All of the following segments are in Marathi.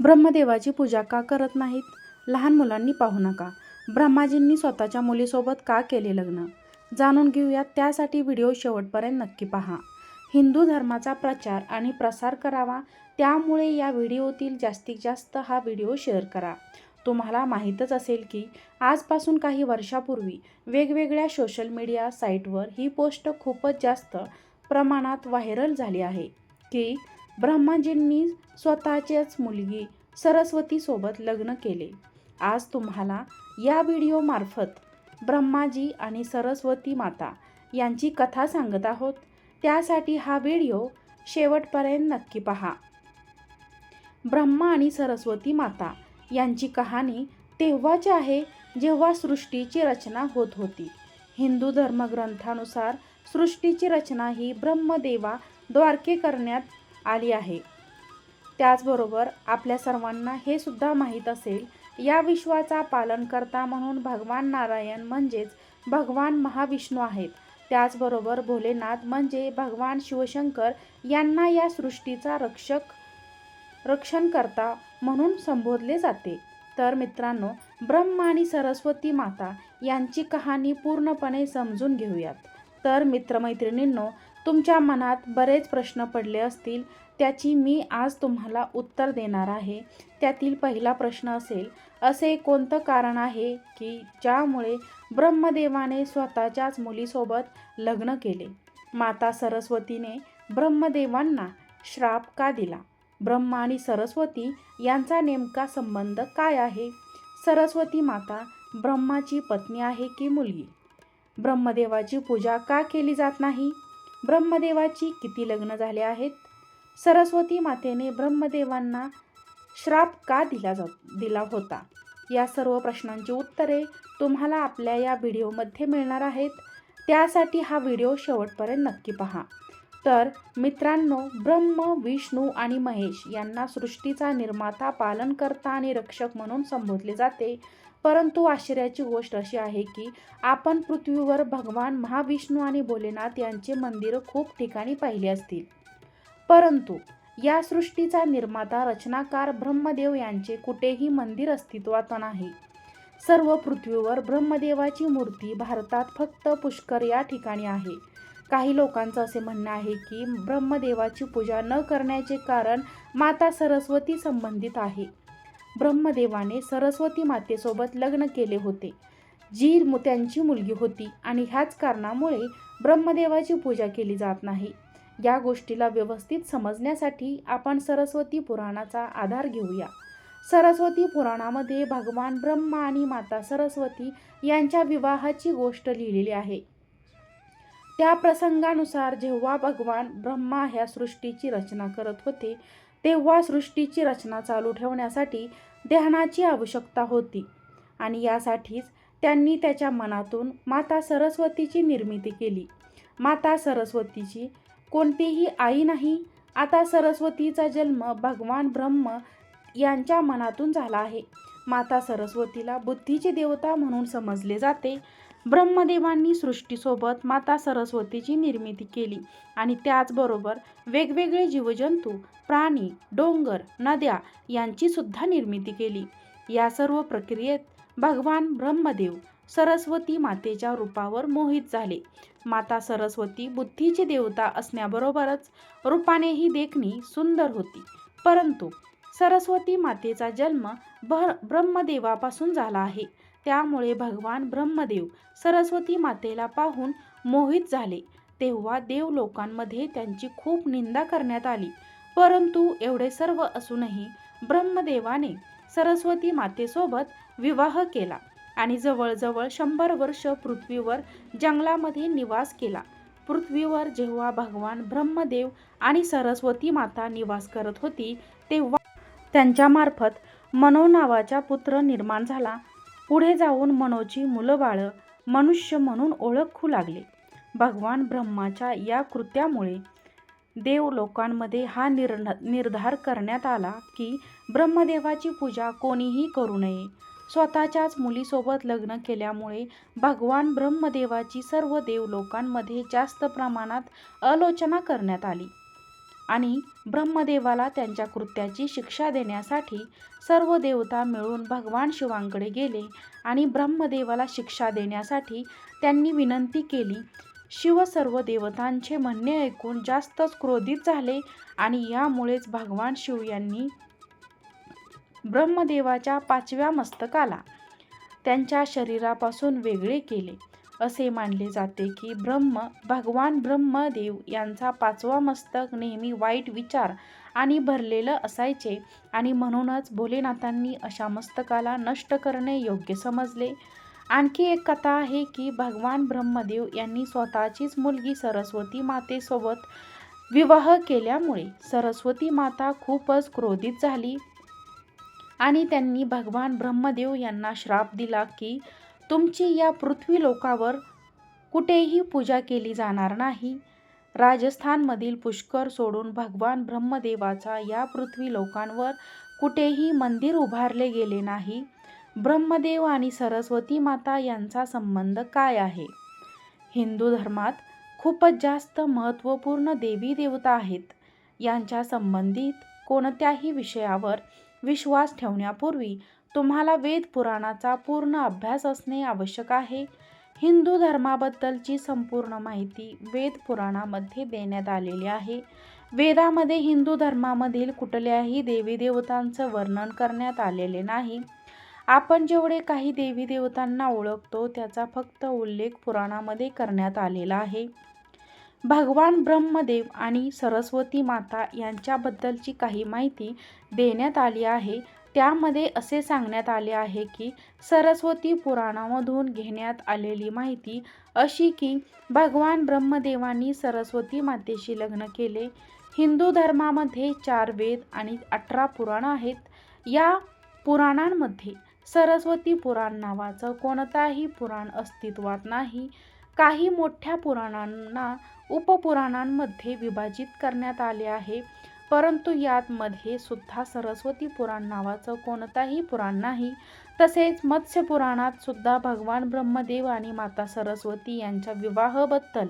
ब्रह्मदेवाची पूजा का करत नाहीत? लहान मुलांनी पाहू नका. ब्रह्माजींनी स्वतःच्या मुलीसोबत का केले लग्न? जाणून घेऊयात त्यासाठी व्हिडिओ शेवटपर्यंत नक्की पहा. हिंदू धर्माचा प्रचार आणि प्रसार करावा त्यामुळे या व्हिडिओतील जास्तीत जास्त हा व्हिडिओ शेअर करा. तुम्हाला माहीतच असेल की आजपासून काही वर्षापूर्वी वेगवेगळ्या सोशल मीडिया साईटवर ही पोस्ट खूपच जास्त प्रमाणात व्हायरल झाली आहे की ब्रह्माजींनी स्वतःचेच मुलगी सरस्वतीसोबत लग्न केले. आज तुम्हाला या व्हिडिओमार्फत ब्रह्माजी आणि सरस्वती माता यांची कथा सांगत आहोत. त्यासाठी हा व्हिडिओ शेवटपर्यंत नक्की पहा. ब्रह्मा आणि सरस्वती माता यांची कहाणी तेव्हाची आहे जेव्हा सृष्टीची रचना होत होती. हिंदू धर्मग्रंथानुसार सृष्टीची रचना ही ब्रह्मदेवा द्वारके करण्यात आली आहे. त्याचबरोबर आपल्या सर्वांना हे सुद्धा माहीत असेल या विश्वाचा पालनकर्ता म्हणून भगवान नारायण म्हणजेच भगवान महाविष्णू आहेत. त्याचबरोबर भोलेनाथ म्हणजे भगवान शिवशंकर यांना या सृष्टीचा रक्षक रक्षणकर्ता म्हणून संबोधले जाते. तर मित्रांनो ब्रह्म आणि सरस्वती माता यांची कहाणी पूर्णपणे समजून घेऊयात. तर मित्रमैत्रिणींनो तुमच्या मनात बरेच प्रश्न पडले असतील त्याची मी आज तुम्हाला उत्तर देणार आहे. त्यातील पहिला प्रश्न असेल असे कोणतं कारण आहे की ज्यामुळे ब्रह्मदेवाने स्वतःच्याच मुलीसोबत लग्न केले? माता सरस्वतीने ब्रह्मदेवांना श्राप का दिला? ब्रह्मा आणि सरस्वती यांचा नेमका संबंध काय आहे? सरस्वती माता ब्रह्माची पत्नी आहे की मुलगी? ब्रह्मदेवाची पूजा का केली जात नाही? ब्रह्मदेवाची किती लग्न झाले आहेत? सरस्वती मातेने ब्रह्मदेवांना श्राप का दिला जा दिला होता? या सर्व प्रश्नांची उत्तरे तुम्हाला आपल्या या व्हिडिओमध्ये मिळणार आहेत. त्यासाठी हा व्हिडिओ शेवटपर्यंत नक्की पहा. तर मित्रांनो ब्रह्म विष्णू आणि महेश यांना सृष्टीचा निर्माता पालनकर्ता आणि रक्षक म्हणून संबोधले जाते. परंतु आश्चर्याची गोष्ट अशी आहे की आपण पृथ्वीवर भगवान महाविष्णू आणि भोलेनाथ यांचे मंदिरं खूप ठिकाणी पाहिले असतील. परंतु या सृष्टीचा निर्माता रचनाकार ब्रह्मदेव यांचे कुठेही मंदिर अस्तित्वात नाही. सर्व पृथ्वीवर ब्रह्मदेवाची मूर्ती भारतात फक्त पुष्कर या ठिकाणी आहे. काही लोकांचं असे म्हणणं आहे की ब्रह्मदेवाची पूजा न करण्याचे कारण माता सरस्वती संबंधित आहे. ब्रह्मदेवाने सरस्वती मातेसोबत लग्न केले होते. जी त्यांची मुलगी होती आणि ह्याच कारणामुळे ब्रह्मदेवाची पूजा केली जात नाही. या गोष्टीला व्यवस्थित समजण्यासाठी आपण सरस्वती पुराणाचा आधार घेऊया. सरस्वती पुराणामध्ये भगवान ब्रह्मा आणि माता सरस्वती यांच्या विवाहाची गोष्ट लिहिलेली आहे. त्या प्रसंगानुसार जेव्हा भगवान ब्रह्मा ह्या सृष्टीची रचना करत होते तेव्हा सृष्टीची रचना चालू ठेवण्यासाठी ध्यानाची आवश्यकता होती आणि यासाठीच त्यांनी त्याच्या मनातून माता सरस्वतीची निर्मिती केली. माता सरस्वतीची कोणतीही आई नाही. आता सरस्वतीचा जन्म भगवान ब्रह्म यांच्या मनातून झाला आहे. माता सरस्वतीला बुद्धीची देवता म्हणून समजले जाते. ब्रह्मदेवांनी सृष्टीसोबत माता सरस्वतीची निर्मिती केली आणि त्याचबरोबर वेगवेगळे जीवजंतू प्राणी डोंगर नद्या यांची सुद्धा निर्मिती केली. या सर्व प्रक्रियेत भगवान ब्रह्मदेव सरस्वती मातेच्या रूपावर मोहित झाले. माता सरस्वती बुद्धीची देवता असण्याबरोबरच रूपानेही देखणी सुंदर होती. परंतु सरस्वती मातेचा जन्म भ ब्रह्मदेवापासून झाला आहे. त्यामुळे भगवान ब्रह्मदेव सरस्वती मातेला पाहून मोहित झाले. तेव्हा देव लोकांमध्ये त्यांची खूप निंदा करण्यात आली. परंतु एवढे सर्व असूनही ब्रह्मदेवाने सरस्वती मातेसोबत विवाह केला. आणि जवळजवळ शंभर वर्ष पृथ्वीवर जंगलामध्ये निवास केला. पृथ्वीवर जेव्हा भगवान ब्रह्मदेव आणि सरस्वती माता निवास करत होती तेव्हा त्यांच्यामार्फत मनो नावाचा पुत्र निर्माण झाला. पुढे जाऊन मनोची मुलं बाळं मनुष्य म्हणून ओळखू लागले. भगवान ब्रह्माच्या या कृत्यामुळे देव लोकांमध्ये हा निर्ण निर्धार करण्यात आला की ब्रह्मदेवाची पूजा कोणीही करू नये. स्वतःच्याच मुलीसोबत लग्न केल्यामुळे भगवान ब्रह्मदेवाची सर्व देव लोकांमध्ये जास्त प्रमाणात आलोचना करण्यात आली. आणि ब्रह्मदेवाला त्यांच्या कृत्याची शिक्षा देण्यासाठी सर्व देवता मिळून भगवान शिवांकडे गेले आणि ब्रह्मदेवाला शिक्षा देण्यासाठी त्यांनी विनंती केली शिव सर्व देवतांचे म्हणणे ऐकून जास्तच क्रोधित झाले आणि यामुळेच भगवान शिव यांनी ब्रह्मदेवाच्या पाचव्या मस्तकाला. त्यांच्या शरीरापासून वेगळे केले. असे मानले जाते की ब्रह्म भगवान ब्रह्मदेव यांचा पाचवा मस्तक नेहमी वाईट विचार आणि भरलेलं असायचे आणि म्हणूनच भोलेनाथांनी अशा मस्तकाला नष्ट करणे योग्य समजले. आणखी एक कथा आहे की भगवान ब्रह्मदेव यांनी स्वतःचीच मुलगी सरस्वती मातेसोबत विवाह केल्यामुळे सरस्वती माता खूपच क्रोधित झाली. आणि त्यांनी भगवान ब्रह्मदेव यांना श्राप दिला की तुमची या पृथ्वी लोकावर कुठेही पूजा केली जाणार नाही. राजस्थानमधील पुष्कर सोडून भगवान ब्रह्मदेवाचा या पृथ्वी लोकांवर कुठेही मंदिर उभारले गेले नाही. ब्रह्मदेव आणि सरस्वती माता यांचा संबंध काय आहे? हिंदू धर्मात खूपच जास्त महत्त्वपूर्ण देवी देवता आहेत. यांच्या संबंधित कोणत्याही विषयावर विश्वास ठेवण्यापूर्वी तुम्हाला वेद पुराणाचा पूर्ण अभ्यास असणे आवश्यक आहे. हिंदू धर्माबद्दलची संपूर्ण माहिती वेद पुराणामध्ये देण्यात आलेली आहे. वेदामध्ये हिंदू धर्मामधील कुठल्याही देवी देवतांचं वर्णन करण्यात आलेले नाही. आपण जेवढे काही देवी देवतांना ओळखतो त्याचा फक्त उल्लेख पुराणामध्ये करण्यात आलेला आहे. भगवान ब्रह्मदेव आणि सरस्वती माता यांच्याबद्दलची काही माहिती देण्यात आली आहे. त्यामध्ये असे सांगण्यात आले आहे की सरस्वती पुराणामधून घेण्यात आलेली माहिती अशी की भगवान ब्रह्मदेवांनी सरस्वती मातेशी लग्न केले. हिंदू धर्मामध्ये चार वेद आणि अठरा पुराण आहेत. या पुराणांमध्ये सरस्वती पुराण नावाचं कोणताही पुराण अस्तित्वात नाही. काही मोठ्या पुराणांना उपपुराणांमध्ये विभाजित करण्यात आले आहे. परंतु यातमध्ये सुद्धा सरस्वती पुराण नावाचं कोणताही पुराण नाही. तसेच मत्स्य पुराणात सुद्धा भगवान ब्रह्मदेव आणि माता सरस्वती यांच्या विवाहाबद्दल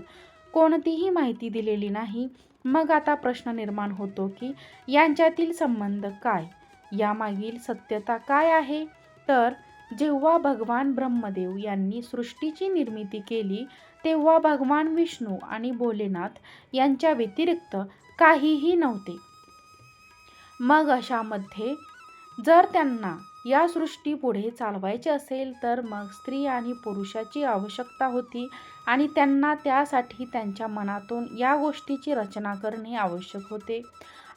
कोणतीही माहिती दिलेली नाही. मग आता प्रश्न निर्माण होतो की यांच्यातील संबंध काय? यामागील सत्यता काय आहे? तर जेव्हा भगवान ब्रह्मदेव यांनी सृष्टीची निर्मिती केली तेव्हा भगवान विष्णू आणि भोलेनाथ यांच्या व्यतिरिक्त काहीही नव्हते. मग अशामध्ये जर त्यांना या सृष्टी पुढे चालवायचे असेल तर मग स्त्री आणि पुरुषाची आवश्यकता होती आणि त्यांना त्यासाठी त्यांच्या मनातून या गोष्टीची रचना करणे आवश्यक होते.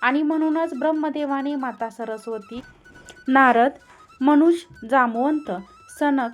आणि म्हणूनच ब्रह्मदेवाने माता सरस्वती नारद मनुष जामवंत सनक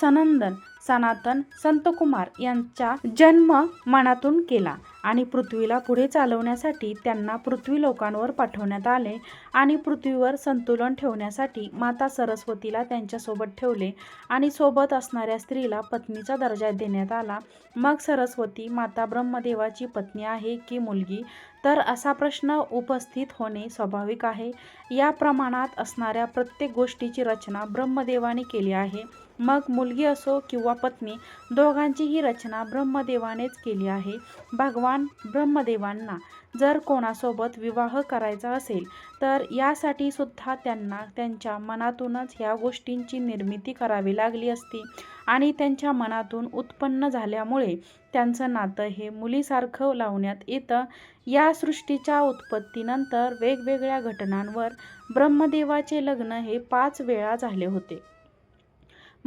सनंदन सनातन संतकुमार यांचा जन्म मनातून केला आणि पृथ्वीला पुढे चालवण्यासाठी त्यांना पृथ्वी लोकांवर पाठवण्यात आले आणि पृथ्वीवर संतुलन ठेवण्यासाठी माता सरस्वतीला त्यांच्यासोबत ठेवले आणि सोबत असणाऱ्या स्त्रीला पत्नीचा दर्जा देण्यात आला. मग सरस्वती माता ब्रह्मदेवाची पत्नी आहे की मुलगी? तर असा प्रश्न उपस्थित होणे स्वाभाविक आहे. या प्रमाणात असणाऱ्या प्रत्येक गोष्टीची रचना ब्रह्मदेवाने केली आहे. मग मुलगी असो किंवा पत्नी दोघांचीही रचना ब्रह्मदेवानेच केली आहे. भगवान ब्रह्मदेवांना जर कोणासोबत विवाह करायचा असेल तर यासाठी सुद्धा त्यांना त्यांच्या मनातूनच ह्या गोष्टींची निर्मिती करावी लागली असती. आणि त्यांच्या मनातून उत्पन्न झाल्यामुळे त्यांचं नातं हे मुलीसारखं लावण्यात येतं. या सृष्टीच्या उत्पत्तीनंतर वेगवेगळ्या घटनांवर ब्रह्मदेवाचे लग्न हे पाच वेळा झाले होते.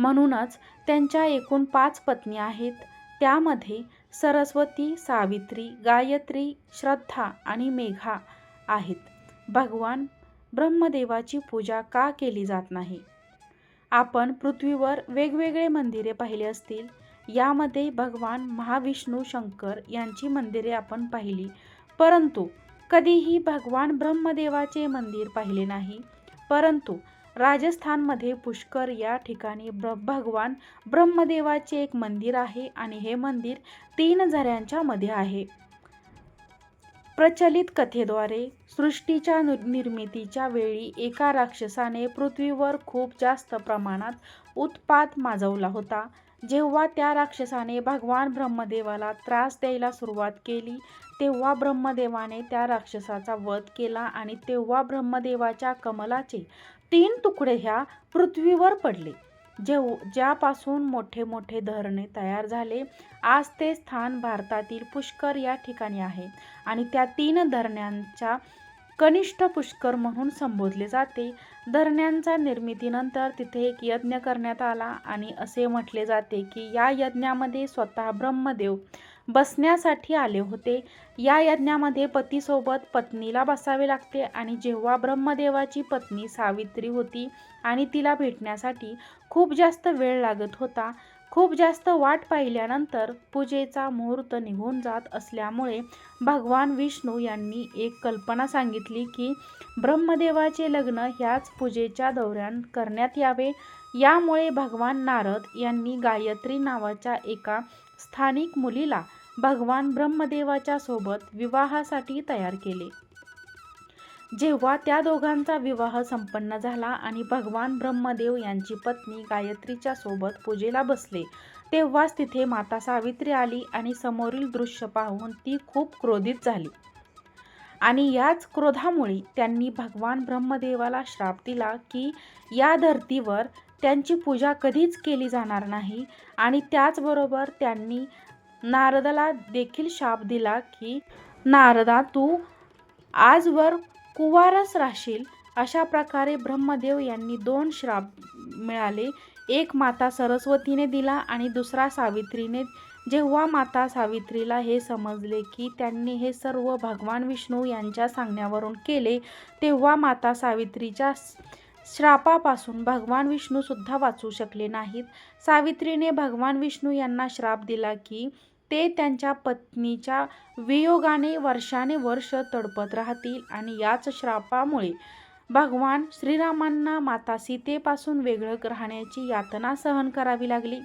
म्हणूनच त्यांच्या एकूण पाच पत्नी आहेत. त्यामध्ये सरस्वती सावित्री गायत्री श्रद्धा आणि मेघा आहेत. भगवान ब्रह्मदेवाची पूजा का केली जात नाही? आपण पृथ्वीवर वेगवेगळे मंदिरे पाहिली असतील. यामध्ये भगवान महाविष्णू शंकर यांची मंदिरे आपण पाहिली. परंतु कधीही भगवान ब्रह्मदेवाचे मंदिर पाहिले नाही. परंतु राजस्थानमध्ये पुष्कर या ठिकाणी ब्र भगवान ब्रह्मदेवाचे एक मंदिर आहे आणि हे मंदिर तीन झऱ्यांच्या मध्ये आहे. प्रचलित कथेद्वारे सृष्टीच्या निर्मितीच्या वेळी एका राक्षसाने पृथ्वीवर खूप जास्त प्रमाणात उत्पात माजवला होता. जेव्हा त्या राक्षसाने भगवान ब्रह्मदेवाला त्रास द्यायला सुरुवात केली तेव्हा ब्रह्मदेवाने त्या राक्षसाचा वध केला आणि तेव्हा ब्रह्मदेवाच्या कमलाचे तीन तुकडे ह्या पृथ्वीवर पडले. जेव ज्यापासून मोठे मोठे धरणे तयार झाले आज ते स्थान भारतातील पुष्कर या ठिकाणी आहे आणि त्या तीन धरण्यांच्या कनिष्ठ पुष्कर म्हणून संबोधले जाते. धरण्यांच्या निर्मितीनंतर तिथे एक यज्ञ करण्यात आला आणि असे म्हटले जाते की या यज्ञामध्ये स्वतः ब्रह्मदेव बसण्यासाठी आले होते. या यज्ञामध्ये पतीसोबत पत्नीला बसावे लागते आणि जेव्हा ब्रह्मदेवाची पत्नी सावित्री होती आणि तिला भेटण्यासाठी खूप जास्त वेळ लागत होता खूप जास्त वाट पाहिल्यानंतर पूजेचा मुहूर्त निघून जात असल्यामुळे भगवान विष्णू यांनी एक कल्पना सांगितली की ब्रह्मदेवाचे लग्न ह्याच पूजेच्या दौऱ्यान करण्यात यावे. यामुळे भगवान नारद यांनी गायत्री नावाच्या एका स्थानिक मुलीला भगवान ब्रह्मदेवाच्या सोबत विवाहासाठी तयार केले. जेव्हा त्या दोघांचा विवाह संपन्न झाला आणि भगवान ब्रह्मदेव यांची पत्नी गायत्रीच्या सोबत पूजेला बसले तेव्हाच तिथे माता सावित्री आली आणि समोरील दृश्य पाहून ती खूप क्रोधित झाली. आणि याच क्रोधामुळे त्यांनी भगवान ब्रह्मदेवाला श्राप दिला की या धर्तीवर त्यांची पूजा कधीच केली जाणार नाही आणि त्याचबरोबर त्यांनी नारदाला देखील शाप दिला की नारदा तू आजवर कुवारच राहशील अशा प्रकारे ब्रह्मदेव यांनी दोन श्राप मिळाले. एक माता सरस्वतीने दिला आणि दुसरा सावित्रीने. जेव्हा माता सावित्रीला हे समजले की त्यांनी हे सर्व भगवान विष्णू यांच्या सांगण्यावरून केले तेव्हा माता सावित्रीच्या श्रापापासून भगवान विष्णूसुद्धा वाचू शकले नाहीत. सावित्रीने भगवान विष्णू यांना श्राप दिला की ते त्यांच्या पत्नीच्या वियोगाने वर्षाने वर्ष तडपत राहतील आणि याच श्रापामुळे भगवान श्रीरामांना माता सीतेपासून वेगळं राहण्याची यातना सहन करावी लागली.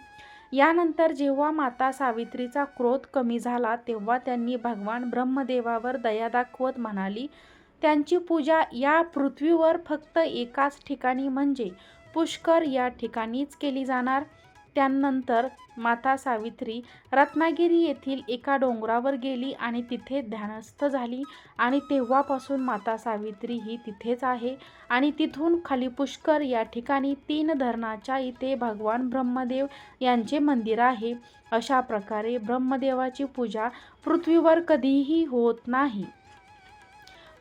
यानंतर जेव्हा माता सावित्रीचा क्रोध कमी झाला तेव्हा त्यांनी भगवान ब्रह्मदेवावर दया दाखवत म्हणाली त्यांची पूजा या पृथ्वीवर फक्त एकाच ठिकाणी म्हणजे पुष्कर या ठिकाणीच केली जाणार. त्यानंतर माता सावित्री रत्नागिरी येथील एका डोंगरावर गेली आणि तिथे ध्यानस्थ झाली. आणि तेव्हापासून माता सावित्री ही तिथेच आहे. आणि तिथून खाली पुष्कर या ठिकाणी तीन धरणाच्या इथे भगवान ब्रह्मदेव यांचे मंदिर आहे. अशा प्रकारे ब्रह्मदेवाची पूजा पृथ्वीवर कधीही होत नाही.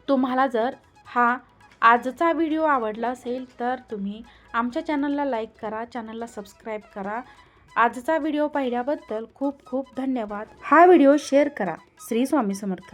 तुम्हाला जर हा आजचा व्हिडिओ आवडला असेल तर तुम्ही आमच्या चॅनलला लाईक करा चॅनलला सबस्क्राईब करा. आजचा व्हिडिओ पाहिल्याबद्दल खूप खूप धन्यवाद. हा व्हिडिओ शेअर करा. श्री स्वामी समर्थ.